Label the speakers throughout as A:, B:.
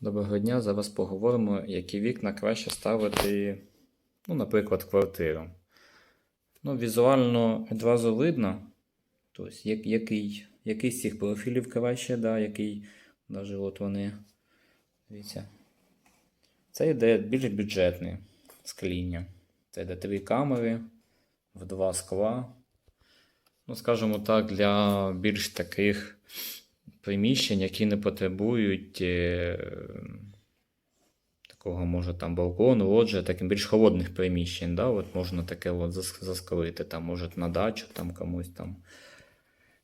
A: Доброго дня. Зараз поговоримо, які вікна краще ставити, ну, наприклад, квартиру. Ну, візуально одразу видно, тобто, як, який, який з цих профілів краще, да, який, навіть от вони, дивіться. Це йде більш бюджетне скління. Це йде три камери в два скла. Ну, скажімо так, для більш таких приміщень, які не потребують е, такого, може, там балкону, лоджія, таким більш холодних приміщень. Да? От можна таке от зас- заскрити, там, може, на дачу там комусь там.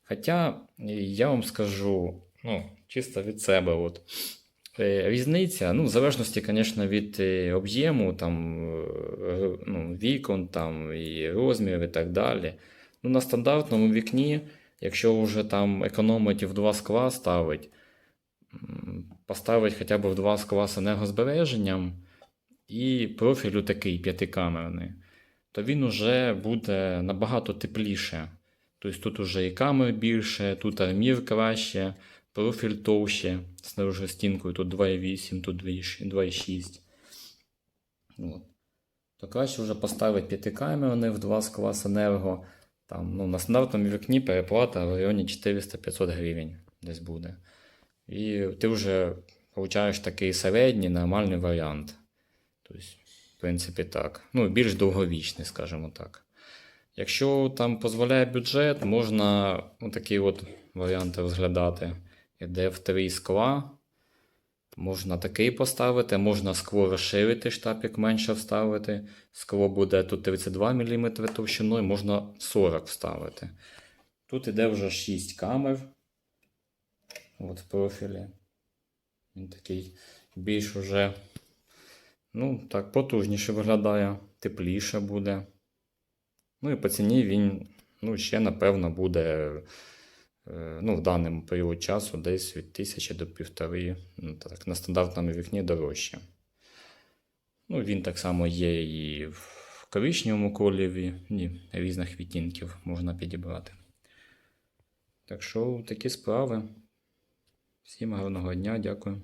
A: Хоча я вам скажу, ну, чисто від себе, от, е, різниця, ну, в залежності, звісно, від е, об'єму, там, ну, вікон, там, і розмірів і так далі. Ну, на стандартному вікні, якщо вже там економить і в два скла ставить, поставить хоча б в два скла з енергозбереженням і профілю такий п'ятикамерний, то він уже буде набагато тепліше. Тобто тут уже і камер більше, тут армір краще, профіль товще, з стінкою тут 2,8, тут 2,6. От. То краще вже поставити п'ятикамерний в два скла з енерго. Там, ну, на стандартному вікні переплата в районі 400-500 гривень десь буде. І ти вже получаєш такий середній нормальний варіант. Тобто, в принципі, так. Ну, більш довговічний, скажімо так. Якщо там дозволяє бюджет, можна такі от варіанти розглядати. Іде в три скла. Можна такий поставити, можна скло розширити, штапик менше вставити. Скло буде тут 32 мм товщиною, можна 40 вставити. Тут іде вже 6 камер. От в профілі. Він такий більш уже, ну, так, потужніше виглядає, тепліше буде. Ну і по ціні він ну, ще, напевно, буде ну, в даному період часу десь від 1000 до 1500, ну, так, на стандартному вікні дорожче. Ну, він так само є і в коричневому кольорі, ні, різних відтінків можна підібрати. Так що такі справи. Всім гарного дня, дякую.